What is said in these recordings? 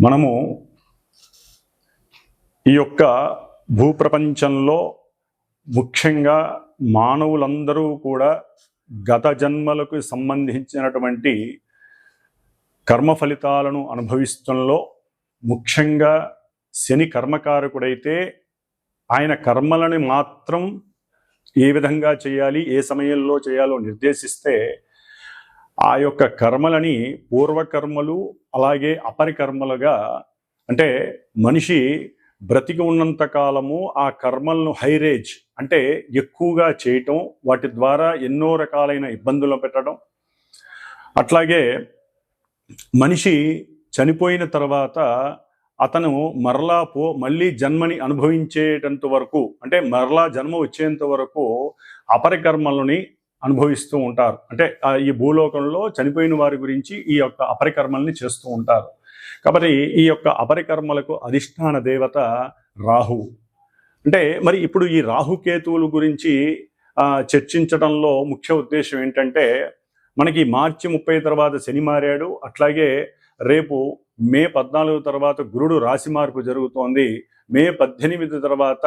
మనము ఈ యొక్క భూప్రపంచంలో ముఖ్యంగా మానవులందరూ కూడా గత జన్మలకు సంబంధించినటువంటి కర్మ ఫలితాలను అనుభవిస్తంలో ముఖ్యంగా శని కర్మకారకుడైతే ఆయన కర్మలని మాత్రం ఏ విధంగా చేయాలి ఏ సమయంలో చేయాలో నిర్దేశిస్తే ఆ యొక్క కర్మలని పూర్వకర్మలు అలాగే అపరికర్మలుగా అంటే మనిషి బ్రతికి ఉన్నంత కాలము ఆ కర్మలను హైరేజ్ అంటే ఎక్కువగా చేయటం వాటి ద్వారా ఎన్నో రకాలైన ఇబ్బందులు పెట్టడం. అట్లాగే మనిషి చనిపోయిన తర్వాత అతను మరలా పో మళ్ళీ జన్మని అనుభవించేటంత వరకు అంటే మరలా జన్మ వచ్చేంత వరకు అపరికర్మలని అనుభవిస్తూ ఉంటారు. అంటే ఆ ఈ భూలోకంలో చనిపోయిన వారి గురించి ఈ యొక్క అపరికర్మల్ని చేస్తూ ఉంటారు. కాబట్టి ఈ యొక్క అపరికర్మలకు అధిష్టాన దేవత రాహు. అంటే మరి ఇప్పుడు ఈ రాహుకేతువుల గురించి చర్చించడంలో ముఖ్య ఉద్దేశం ఏంటంటే మనకి మార్చి ముప్పై తర్వాత శని మారాడు. అట్లాగే రేపు మే పద్నాలుగు తర్వాత గురుడు రాశి మార్పు జరుగుతోంది. మే పద్దెనిమిది తర్వాత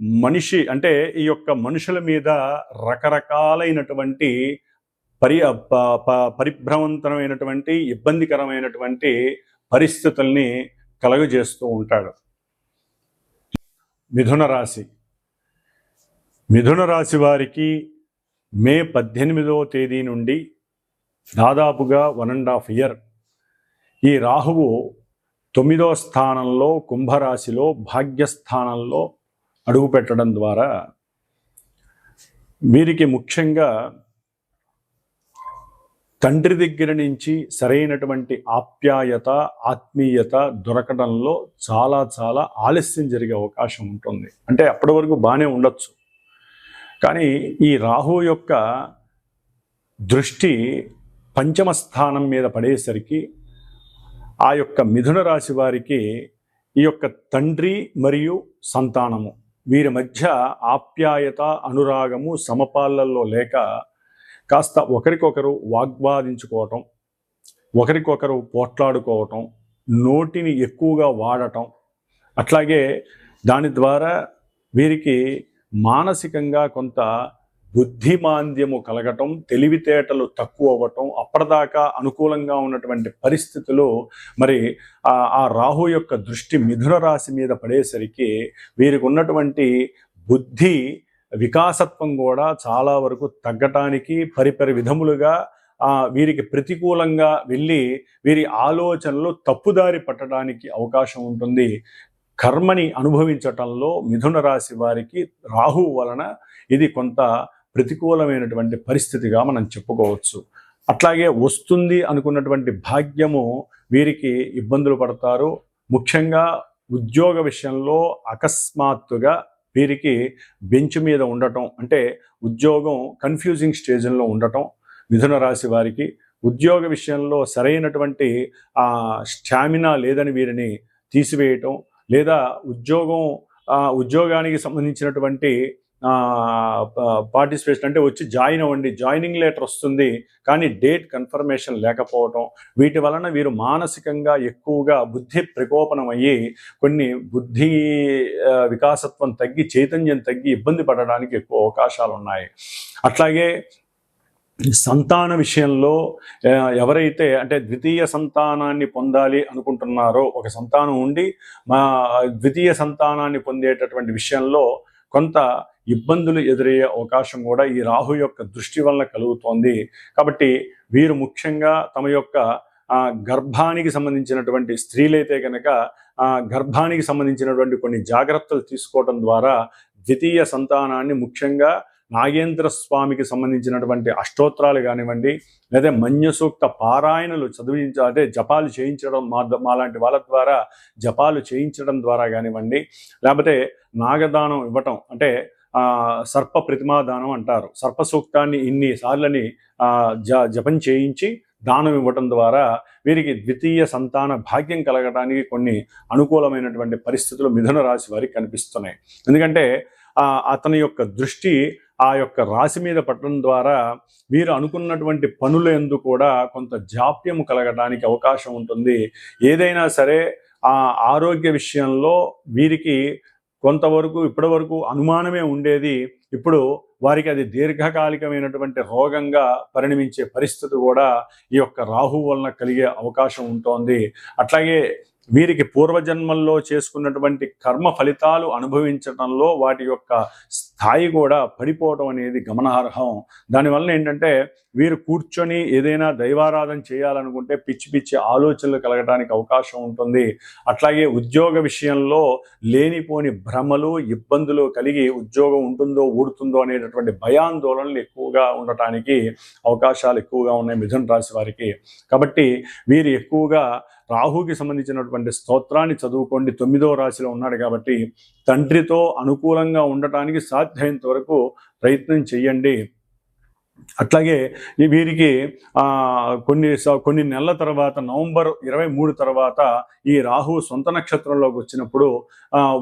మనిషి అంటే ఈ యొక్క మనుషుల మీద రకరకాలైనటువంటి పరి ప- ప- పరిభ్రమంతరమైనటువంటి ఇబ్బందికరమైనటువంటి పరిస్థితుల్ని కలుగజేస్తూ ఉంటాడు. మిథున రాశి. మిథున రాశి వారికి మే పద్దెనిమిదవ తేదీ నుండి దాదాపుగా వన్ అండ్ హాఫ్ ఇయర్. ఈ రాహువు తొమ్మిదో స్థానంలో కుంభరాశిలో భాగ్యస్థానంలో అడుగు పెట్టడం ద్వారా వీరికి ముఖ్యంగా తండ్రి దగ్గర నుంచి సరైనటువంటి ఆప్యాయత ఆత్మీయత దొరకడంలో చాలా చాలా ఆలస్యం జరిగే అవకాశం ఉంటుంది. అంటే అప్పటి వరకు బాగానే ఉండొచ్చు. కానీ ఈ రాహు యొక్క దృష్టి పంచమ స్థానం మీద పడేసరికి ఆ యొక్క మిథున రాశి వారికి ఈ యొక్క తండ్రి మరియు సంతానము వీరి మధ్య ఆప్యాయత అనురాగము సమపాలల్లో లేక కాస్త ఒకరికొకరు వాగ్వాదించుకోవటం ఒకరికొకరు పోట్లాడుకోవటం నోటిని ఎక్కువగా వాడటం అట్లాగే దాని ద్వారా వీరికి మానసికంగా కొంత బుద్ధిమాంద్యము కలగటం తెలివితేటలు తక్కువ అవ్వటం అప్పటిదాకా అనుకూలంగా ఉన్నటువంటి పరిస్థితులు మరి ఆ రాహు యొక్క దృష్టి మిథున రాశి మీద పడేసరికి వీరికి ఉన్నటువంటి బుద్ధి వికాసత్వం కూడా చాలా వరకు తగ్గటానికి పరిపరి విధములుగా వీరికి ప్రతికూలంగా వెళ్ళి వీరి ఆలోచనలు తప్పుదారి పట్టడానికి అవకాశం ఉంటుంది. కర్మని అనుభవించటంలో మిథున రాశి వారికి రాహు వలన ఇది కొంత ప్రతికూలమైనటువంటి పరిస్థితిగా మనం చెప్పుకోవచ్చు. అట్లాగే వస్తుంది అనుకున్నటువంటి భాగ్యము వీరికి ఇబ్బందులు పడతారు. ముఖ్యంగా ఉద్యోగ విషయంలో అకస్మాత్తుగా వీరికి బెంచ్ మీద ఉండటం అంటే ఉద్యోగం కన్ఫ్యూజింగ్ స్టేజ్లో ఉండటం మిథున రాశి వారికి. ఉద్యోగ విషయంలో సరైనటువంటి ఆ స్టామినా లేదని వీరిని తీసివేయటం లేదా ఉద్యోగం ఉద్యోగానికి సంబంధించినటువంటి పార్టిసిపేషన్ అంటే వచ్చి జాయిన్ అవ్వండి జాయినింగ్ లెటర్ వస్తుంది కానీ డేట్ కన్ఫర్మేషన్ లేకపోవటం. వీటి వలన వీరు మానసికంగా ఎక్కువగా బుద్ధి ప్రకోపనం అయ్యి కొన్ని బుద్ధి వికాసత్వం తగ్గి చైతన్యం తగ్గి ఇబ్బంది పడడానికి ఎక్కువ అవకాశాలు ఉన్నాయి అట్లాగే సంతాన విషయంలో ఎవరైతే అంటే ద్వితీయ సంతానాన్ని పొందాలి అనుకుంటున్నారో ఒక సంతానం ఉండి మా ద్వితీయ సంతానాన్ని పొందేటటువంటి విషయంలో కొంత ఇబ్బందులు ఎదురయ్యే అవకాశం కూడా ఈ రాహు యొక్క దృష్టి వలన కలుగుతోంది. కాబట్టి వీరు ముఖ్యంగా తమ యొక్క గర్భానికి సంబంధించినటువంటి స్త్రీలైతే కనుక గర్భానికి సంబంధించినటువంటి కొన్ని జాగ్రత్తలు తీసుకోవడం ద్వారా ద్వితీయ సంతానాన్ని ముఖ్యంగా నాగేంద్ర స్వామికి సంబంధించినటువంటి అష్టోత్తరాలు కానివ్వండి లేదా మన్యసూక్త పారాయణలు చదివించ అదే జపాలు చేయించడం మా మాలాంటి వాళ్ళ ద్వారా జపాలు చేయించడం ద్వారా కానివ్వండి లేకపోతే నాగదానం ఇవ్వటం అంటే సర్ప ప్రతిమాదానం అంటారు. సర్ప సూక్తాన్ని ఇన్ని సార్లని జ జపం చేయించి దానం ఇవ్వటం ద్వారా వీరికి ద్వితీయ సంతాన భాగ్యం కలగడానికి కొన్ని అనుకూలమైనటువంటి పరిస్థితులు మిథున రాశి వారికి కనిపిస్తున్నాయి. ఎందుకంటే అతని యొక్క దృష్టి ఆ యొక్క రాశి మీద పట్టడం ద్వారా వీరు అనుకున్నటువంటి పనుల ఎందు కూడా కొంత జాప్యం కలగడానికి అవకాశం ఉంటుంది. ఏదైనా సరే ఆ ఆరోగ్య విషయంలో వీరికి కొంతవరకు ఇప్పటి వరకు అనుమానమే ఉండేది. ఇప్పుడు వారికి అది దీర్ఘకాలికమైనటువంటి రోగంగా పరిణమించే పరిస్థితి కూడా ఈ యొక్క రాహు వలన కలిగే అవకాశం ఉంటోంది. అట్లాగే వీరికి పూర్వజన్మల్లో చేసుకున్నటువంటి కర్మ ఫలితాలు అనుభవించడంలో వాటి యొక్క స్థాయి కూడా పడిపోవడం అనేది గమనార్హం. దానివల్ల ఏంటంటే వీరు కూర్చొని ఏదైనా దైవారాధన చేయాలనుకుంటే పిచ్చి పిచ్చి ఆలోచనలు కలగడానికి అవకాశం ఉంటుంది. అట్లాగే ఉద్యోగ విషయంలో లేనిపోని భ్రమలు ఇబ్బందులు కలిగి ఉద్యోగం ఉంటుందో ఊడుతుందో అనేటటువంటి భయాందోళనలు ఎక్కువగా ఉండటానికి అవకాశాలు ఎక్కువగా ఉన్నాయి మిథున రాశి వారికి. కాబట్టి వీరు ఎక్కువగా రాహుకి సంబంధించినటువంటి స్తోత్రాన్ని చదువుకోండి. తొమ్మిదో రాశిలో ఉన్నాడు కాబట్టి తండ్రితో అనుకూలంగా ఉండటానికి సాధ్యమైనంత వరకు ప్రయత్నం చేయండి అట్లాగే ఈ వీరికి కొన్ని స- కొన్ని నెలల తర్వాత నవంబర్ ఇరవై మూడు తర్వాత ఈ రాహు సొంత నక్షత్రంలోకి వచ్చినప్పుడు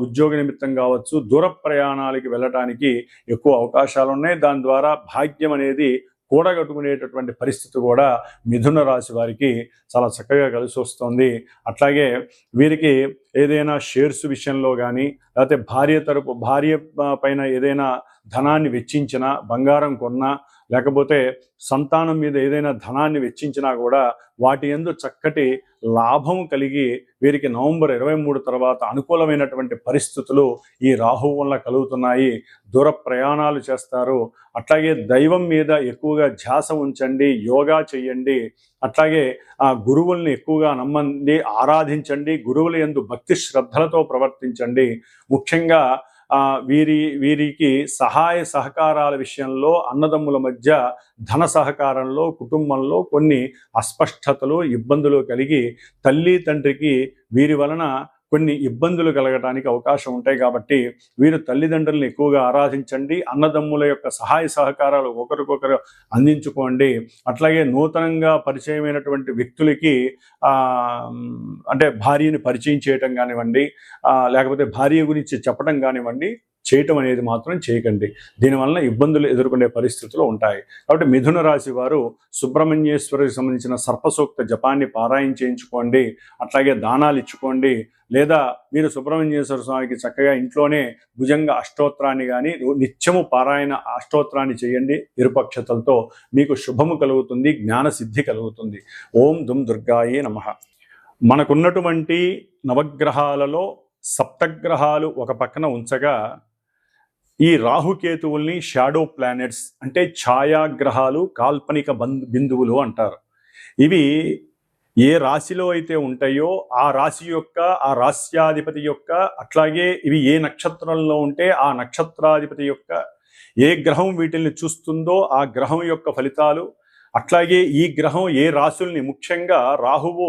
ఉద్యోగ నిమిత్తం కావచ్చు దూర ప్రయాణాలకి వెళ్ళటానికి ఎక్కువ అవకాశాలు ఉన్నాయి దాని ద్వారా భాగ్యం అనేది కూడగట్టుకునేటటువంటి పరిస్థితి కూడా మిథున రాశి వారికి చాలా చక్కగా కలిసి వస్తుంది. అట్లాగే వీరికి ఏదైనా షేర్స్ విషయంలో కానీ లేకపోతే భార్య తరపు భార్య పైన ఏదైనా ధనాన్ని వెచ్చించినా బంగారం కొన్నా లేకపోతే సంతానం మీద ఏదైనా ధనాన్ని వెచ్చించినా కూడా వాటి ఎందు చక్కటి లాభం కలిగి వీరికి నవంబర్ ఇరవై మూడు తర్వాత అనుకూలమైనటువంటి పరిస్థితులు ఈ రాహు వల్ల కలుగుతున్నాయి. దూర ప్రయాణాలు చేస్తారు. అట్లాగే దైవం మీద ఎక్కువగా ధ్యాస ఉంచండి యోగా చేయండి అట్లాగే ఆ గురువుల్ని ఎక్కువగా నమ్మండి ఆరాధించండి గురువుల యందు భక్తి శ్రద్ధలతో ప్రవర్తించండి. ముఖ్యంగా వీరి వీరికి సహాయ సహకారాల విషయంలో అన్నదమ్ముల మధ్య ధన సహకారంలో కుటుంబంలో కొన్ని అస్పష్టతలు ఇబ్బందులు కలిగి తల్లి తండ్రికి వీరి వలన కొన్ని ఇబ్బందులు కలగటానికి అవకాశం ఉంటాయి కాబట్టి వీరు తల్లిదండ్రులను ఎక్కువగా ఆరాధించండి. అన్నదమ్ముల యొక్క సహాయ సహకారాలు ఒకరికొకరు అందించుకోండి. అట్లాగే నూతనంగా పరిచయమైనటువంటి వ్యక్తులకి అంటే భార్యని పరిచయం చేయటం కానివ్వండి లేకపోతే భార్య గురించి చెప్పడం కానివ్వండి చేయటం అనేది మాత్రం చేయకండి. దీనివల్ల ఇబ్బందులు ఎదుర్కొనే పరిస్థితులు ఉంటాయి. కాబట్టి మిథున రాశి వారు సుబ్రహ్మణ్యేశ్వరికి సంబంధించిన సర్పసూక్త జపాన్ని పారాయణ చేయించుకోండి. అట్లాగే దానాలు ఇచ్చుకోండి. లేదా మీరు సుబ్రహ్మణ్యేశ్వర స్వామికి చక్కగా ఇంట్లోనే భుజంగ అష్టోత్తరాన్ని కానీ నిత్యము పారాయణ అష్టోత్తరాన్ని చేయండి. ఇరుపక్షతలతో మీకు శుభము కలుగుతుంది జ్ఞాన సిద్ధి కలుగుతుంది. ఓం దుమ్ దుర్గాయే నమః. మనకున్నటువంటి నవగ్రహాలలో సప్తగ్రహాలు ఒక పక్కన ఉంచగా ఈ రాహుకేతువుల్ని షాడో ప్లానెట్స్ అంటే ఛాయాగ్రహాలు కాల్పనిక బంధు బిందువులు అంటారు. ఇవి ఏ రాశిలో అయితే ఉంటాయో ఆ రాశి యొక్క ఆ రాస్యాధిపతి యొక్క అట్లాగే ఇవి ఏ నక్షత్రంలో ఉంటే ఆ నక్షత్రాధిపతి యొక్క ఏ గ్రహం వీటిల్ని చూస్తుందో ఆ గ్రహం యొక్క ఫలితాలు అట్లాగే ఈ గ్రహం ఏ రాశుల్ని ముఖ్యంగా రాహువు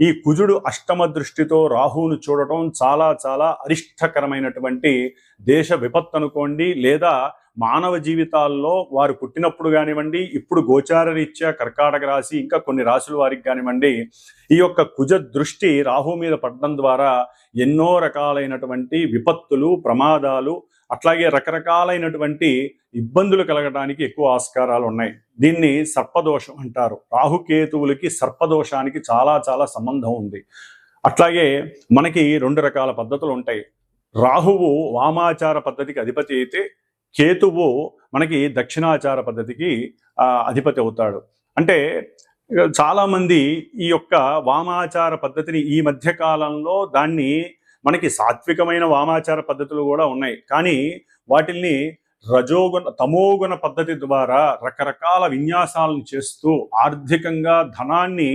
ఈ కుజుడు అష్టమ దృష్టితో రాహువును చూడటం చాలా చాలా అరిష్టకరమైనటువంటి దేశ విపత్తు అనుకోండి లేదా మానవ జీవితాల్లో వారు పుట్టినప్పుడు కానివ్వండి ఇప్పుడు గోచార రీత్యా కర్కాటక రాశి ఇంకా కొన్ని రాశుల వారికి కానివ్వండి ఈ యొక్క కుజ దృష్టి రాహు మీద పడడం ద్వారా ఎన్నో రకాలైనటువంటి విపత్తులు ప్రమాదాలు అట్లాగే రకరకాలైనటువంటి ఇబ్బందులు కలగడానికి ఎక్కువ ఆస్కారాలు ఉన్నాయి. దీన్ని సర్పదోషం అంటారు. రాహుకేతువులకి సర్పదోషానికి చాలా చాలా సంబంధం ఉంది. అట్లాగే మనకి రెండు రకాల పద్ధతులు ఉంటాయి. రాహువు వామాచార పద్ధతికి అధిపతి అయితే కేతువు మనకి దక్షిణాచార పద్ధతికి అధిపతి అవుతాడు. అంటే చాలామంది ఈ యొక్క వామాచార పద్ధతిని ఈ మధ్య కాలంలో దాన్ని మనకి సాత్వికమైన వామాచార పద్ధతులు కూడా ఉన్నాయి. కానీ వాటిల్ని రజోగుణ తమోగుణ పద్ధతి ద్వారా రకరకాల విన్యాసాలను చేస్తూ ఆర్థికంగా ధనాన్ని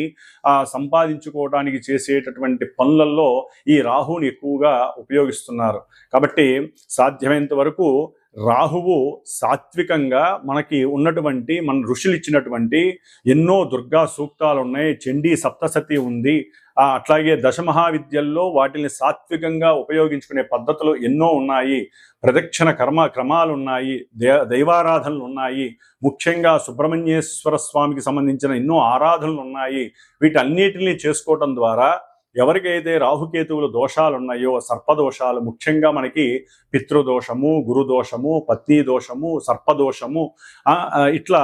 సంపాదించుకోవడానికి చేసేటటువంటి పనులలో ఈ రాహుని ఎక్కువగా ఉపయోగిస్తున్నారు. కాబట్టి సాధ్యమైనంత వరకు రాహువు సాత్వికంగా మనకి ఉన్నటువంటి మన ఋషులు ఇచ్చినటువంటి ఎన్నో దుర్గా సూక్తాలు ఉన్నాయి చండీ సప్తసతి ఉంది. అట్లాగే దశమహావిద్యల్లో వాటిని సాత్వికంగా ఉపయోగించుకునే పద్ధతులు ఎన్నో ఉన్నాయి. ప్రదక్షిణ కర్మ క్రమాలు ఉన్నాయి దే దైవారాధనలు ఉన్నాయి ముఖ్యంగా సుబ్రహ్మణ్యేశ్వర స్వామికి సంబంధించిన ఎన్నో ఆరాధనలు ఉన్నాయి వీటన్నిటిని చేసుకోవటం ద్వారా ఎవరికైతే రాహుకేతువుల దోషాలు ఉన్నాయో సర్పదోషాలు ముఖ్యంగా మనకి పితృదోషము గురుదోషము పత్ని దోషము సర్పదోషము ఇట్లా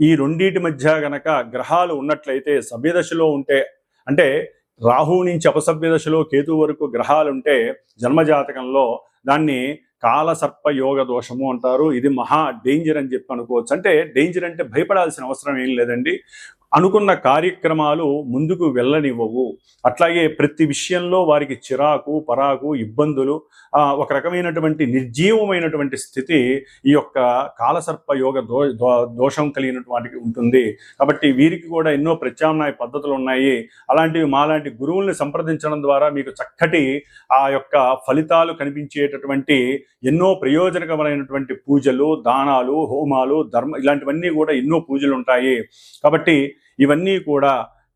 ఈ రెండింటి మధ్య గనక గ్రహాలు ఉన్నట్లయితే సభ్యదశలో ఉంటే అంటే రాహు నుంచి అపసభ్య దశలో కేతు వరకు గ్రహాలు ఉంటే జన్మజాతకంలో దాన్ని కాలసర్ప యోగ దోషము అంటారు. ఇది మహా డేంజర్ అని చెప్పి అనుకోవచ్చు. అంటే డేంజర్ అంటే భయపడాల్సిన అవసరం ఏం లేదండి. అనుకున్న కార్యక్రమాలు ముందుకు వెళ్ళనివ్వవు. అట్లాగే ప్రతి విషయంలో వారికి చిరాకు పరాకు ఇబ్బందులు ఒక రకమైనటువంటి నిర్జీవమైనటువంటి స్థితి ఈ యొక్క కాలసర్ప యోగ దో దో- దోషం కలిగినటువంటి ఉంటుంది. కాబట్టి వీరికి కూడా ఎన్నో ప్రత్యామ్నాయ పద్ధతులు ఉన్నాయి. అలాంటివి మాలాంటి గురువుల్ని సంప్రదించడం ద్వారా మీకు చక్కటి ఆ యొక్క ఫలితాలు కనిపించేటటువంటి ఎన్నో ప్రయోజనకరమైనటువంటి పూజలు దానాలు హోమాలు ధర్మ ఇలాంటివన్నీ కూడా ఎన్నో పూజలు ఉంటాయి. కాబట్టి ఇవన్నీ కూడా